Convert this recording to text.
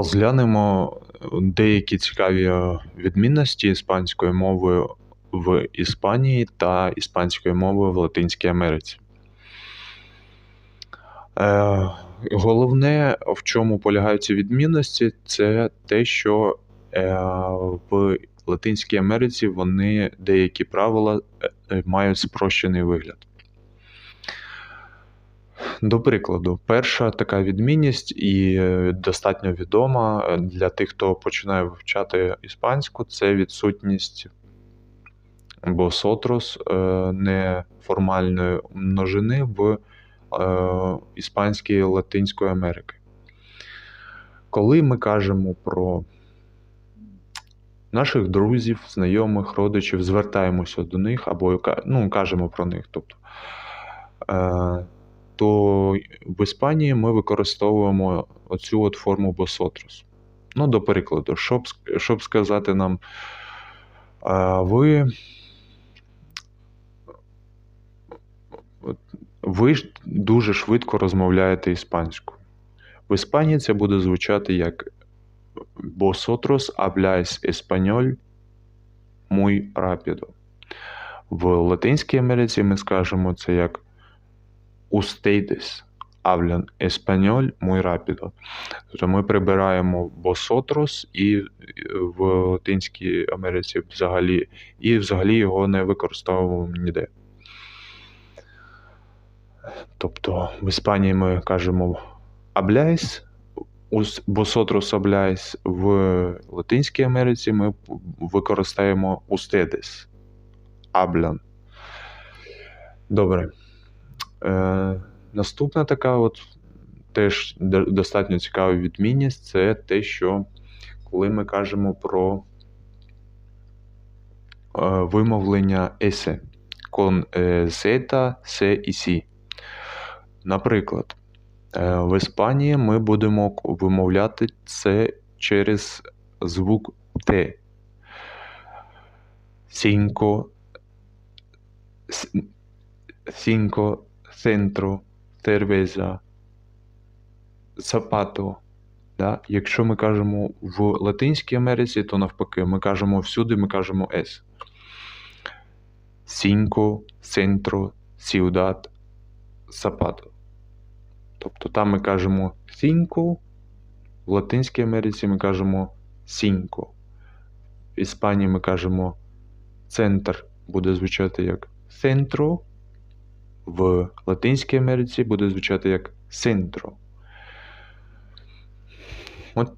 Розглянемо деякі цікаві е, відмінності іспанської мови в Іспанії та іспанської мови в Латинській Америці. Е, Головне, в чому полягають ці відмінності, це те, що е, в Латинській Америці вони деякі правила е, е, мають спрощений вигляд. До прикладу, перша така відмінність і е, достатньо відома е, для тих, хто починає вивчати іспанську, це відсутність босотрос е, неформальної множини в іспанській Латинської Америки. Коли ми кажемо про наших друзів, знайомих, родичів, звертаємося до них або ну, кажемо про них. Тобто, то в Іспанії ми використовуємо оцю от форму босотрос. Ну, до прикладу, щоб, щоб сказати нам, ви, ви дуже швидко розмовляєте іспанською. В Іспанії це буде звучати як Vosotros habláis español muy rápido. В Латинській Америці ми скажемо це як Ustedes hablan español muy rápido. Тобто ми прибираємо vosotros і в Латинській Америці взагалі, і взагалі його не використовуємо ніде. Тобто в Іспанії ми кажемо habláis, vosotros habláis, в Латинській Америці ми використаємо ustedes, hablan. Добре. Е, наступна така от теж достатньо цікава відмінність це те, що коли ми кажемо про е, вимовлення есе con е, Z, С і Сі. Наприклад, е, в Іспанії ми будемо вимовляти це через звук Т. Cinco, с- centro, cerveza, zapato. Да? Якщо ми кажемо в Латинській Америці, то навпаки, ми кажемо всюди, ми кажемо S. Cinco, centro, ciudad, zapato. Тобто там ми кажемо cinco, в Латинській Америці ми кажемо cinco. В Іспанії ми кажемо центр буде звучати як centro, в Латинській Америці буде звучати як синтро. От